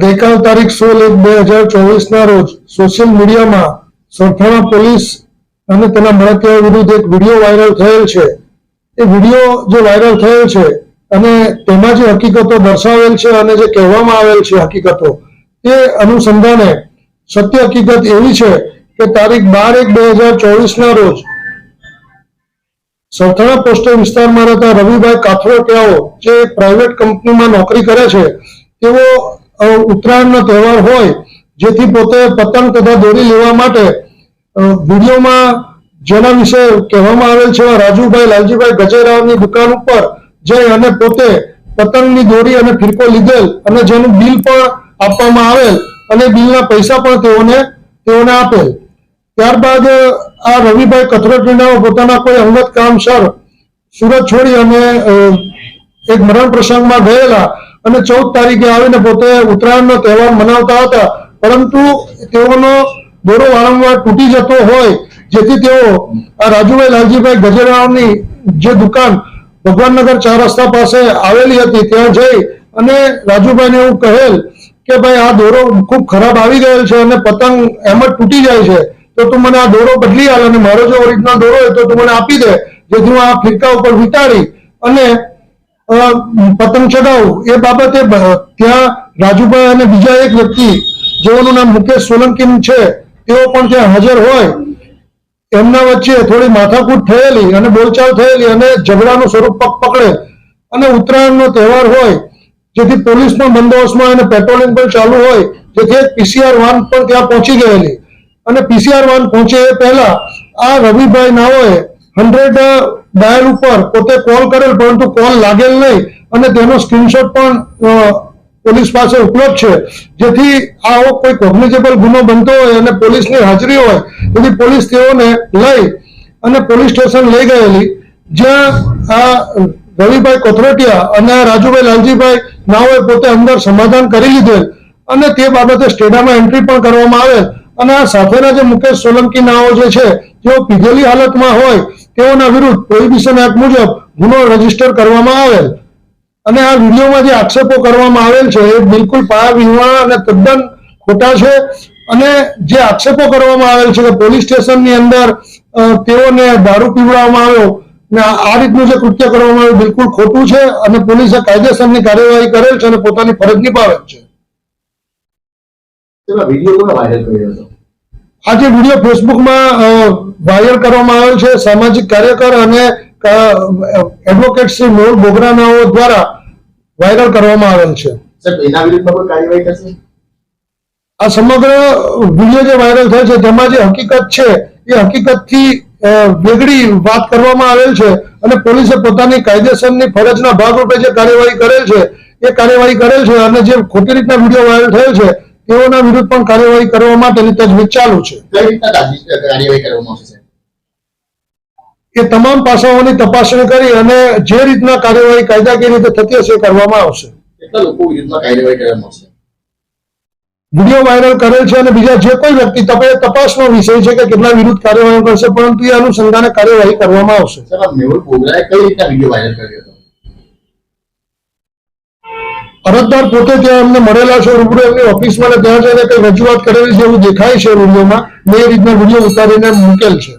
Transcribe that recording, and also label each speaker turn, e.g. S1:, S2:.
S1: ગઈકાલ તારીખ સોળ એક બે હજાર ચોવીસના રોજ સોશિયલ મીડિયામાં સરથાણા પોલીસ અને તેના મળતિયાઓ વિરુદ્ધ એક વીડિયો વાયરલ થયેલ છે. એ વીડિયો જે વાયરલ થયેલ છે અને તેમાં જે હકીકતો દર્શાવેલ છે અને જે કહેવામાં આવેલ છે હકીકતો, એ અનુસંધાને સત્ય હકીકત એવી છે કે તારીખ બાર એક બે હજાર ચોવીસના રોજ સરથાણા પોસ્ટર વિસ્તારમાં રહેતા રવિભાઈ કાથરોટિયાઓ જે પ્રાઇવેટ કંપનીમાં નોકરી કરે છે, તેઓ ઉત્તરાયણનો તહેવાર હોય, જેથી પોતે પતંગ તથા દોરી લેવા માટે વિડીયોમાં જેના વિશે કહેવામાં આવેલ છે રાજુભાઈ, લાલજીભાઈ ગજેરાવની દુકાન ઉપર જઈ અને પોતે પતંગની દોરી અને ફિરકો લીધેલ અને જેનું બિલ પણ આપવામાં આવેલ અને બિલના પૈસા પણ તેઓને તેઓને આપેલ. ત્યારબાદ આ રવિભાઈ કથરોટીનાઓ પોતાના કોઈ અંગત કામસર સુરત છોડી અને એક મરણ પ્રસંગમાં ગયેલા અને ચૌદ તારીખે આવીને પોતે ઉત્તરાયણનો તહેવાર મનાવતા હતા. પરંતુ તેઓનો દોરો વારંવાર તૂટી જતો હોય, જેથી તેઓ આ રાજુભાઈ લાલજીભાઈ ગજેરાવની જે દુકાન ભગવાનનગર ચાર રસ્તા પાસે આવેલી હતી, ત્યાં જઈ અને રાજુભાઈને એવું કહેલ કે ભાઈ, આ દોરો ખૂબ ખરાબ આવી ગયેલ છે અને પતંગ એમ જ તૂટી જાય છે. તો તું મને આ દોરો બદલી આલ અને મારો જો ઓરિજિનલ દોરો હોય તો તું મને આપી દે. જેથી હું આ ફિરકા ઉપર વિતાડી અને પતંગ ચડાવું એ બાબતે ત્યાં રાજુભાઈ અને બીજા એક વ્યક્તિ, જેઓનું નામ મુકેશ સોલંકી છે, તેઓ પણ ત્યાં હાજર હોય. એમના વચ્ચે થોડી માથાકૂટ થયેલી અને બોલચાલ થયેલી અને ઝઘડાનું સ્વરૂપ પગ પકડે. અને ઉત્તરાયણનો તહેવાર હોય, જેથી પોલીસનો બંદોબસ્તમાં અને પેટ્રોલિંગ પણ ચાલુ હોય, જેથી એક પીસીઆર વાન પણ ત્યાં પહોંચી ગયેલી. અને પીસીઆર વાન પહોંચે એ પહેલા આ રવિભાઈ નાઓએ હંડ્રેડ ડાયલ ઉપર પોતે કોલ કરેલ, પરંતુ કોલ લાગેલ નહીં. અને તેનો સ્ક્રીનશોટ પણ પોલીસ પાસે ઉપલબ્ધ છે. જેથી આવો કોઈ કોગ્નિઝેબલ ગુનો બનતો હોય અને પોલીસની હાજરી હોય, તેથી પોલીસ તેઓને લઈ અને પોલીસ સ્ટેશન લઈ ગયેલી. જ્યાં આ રવિભાઈ કોથરોટિયા અને રાજુભાઈ લાલજીભાઈ નાઓએ પોતે અંદર સમાધાન કરી લીધેલ. અને તે બાબતે સ્ટેડામાં એન્ટ્રી પણ કરવામાં આવેલ. અને આ સાથેના જે મુકેશ સોલંકી નાઓ જે છે જેઓ પીધેલી હાલતમાં હોય તેઓના વિરુદ્ધ પ્રોહિબિશન એક્ટ મુજબ ગુનો રજિસ્ટર કરવામાં આવેલ. અને આ વિડીયોમાં જે આક્ષેપો કરવામાં આવેલ છે. એ બિલકુલ પાયા વિહોણા અને તદ્દન ખોટા છે. અને જે આક્ષેપો કરવામાં આવેલ છે કે પોલીસ સ્ટેશનની અંદર તેઓને દારૂ પીવડાવવામાં આવ્યો ને આ રીતનું જે કૃત્ય કરવામાં આવ્યું બિલકુલ ખોટું છે અને પોલીસે કાયદેસરની કાર્યવાહી કરેલ છે અને પોતાની ફરજ નિભાવેલ છે.
S2: વીડિયો કોને વાયરલ કર્યો હતો?
S1: આ જે વીડિયો ફેસબુકમાં વાયરલ કરવામાં આવેલ છે. સામાજિક કાર્યકર અને એડવોકેટ શ્રી મોહન બોગરાનાઓ દ્વારા વાયરલ કરવામાં આવેલ છે. આ સમગ્ર વીડિયો જે વાયરલ થયો છે તેમાં જે હકીકત છે એ હકીકતથી વેગળી વાત કરવામાં આવેલ છે અને પોલીસે પોતાની કાયદેસરની ફરજના ભાગરૂપે જે કાર્યવાહી કરેલ છે એ કાર્યવાહી કરેલ છે અને જે ખોટી રીતના વીડિયો વાયરલ થયો છે તેઓના વિરુદ્ધ પણ કાર્યવાહી કરવા માટેની તજવીજ ચાલુ છે. એ તમામ પાસાઓની તપાસણી કરી અને જે રીતના કાર્યવાહી કાયદાકીય રીતે થતી હશે કરવામાં આવશે.
S2: કેટલા લોકો વિરુદ્ધમાં કાર્યવાહી કરવામાં આવશે?
S1: વીડિયો વાયરલ કરેલ છે અને બીજા જે કોઈ વ્યક્તિ તપે તપાસનો વિષય છે કે કેટલા વિરુદ્ધ કાર્યવાહી કરશે પરંતુ એ અનુસંધાને કાર્યવાહી કરવામાં આવશે.
S2: આ મેહુલ બોગરાએ કઈ રીતના વીડિયો વાયરલ કર્યો હતો?
S1: અરજદાર પોતે ત્યાં એમને મળેલા છે, રૂબરૂ એમની ઓફિસમાં ત્યાં જઈને કઈ રજૂઆત કરેલી છે એવું દેખાય છે રૂબરૂમાં? મેં એ રીતના વીડિયો ઉતારીને મૂકેલ છે.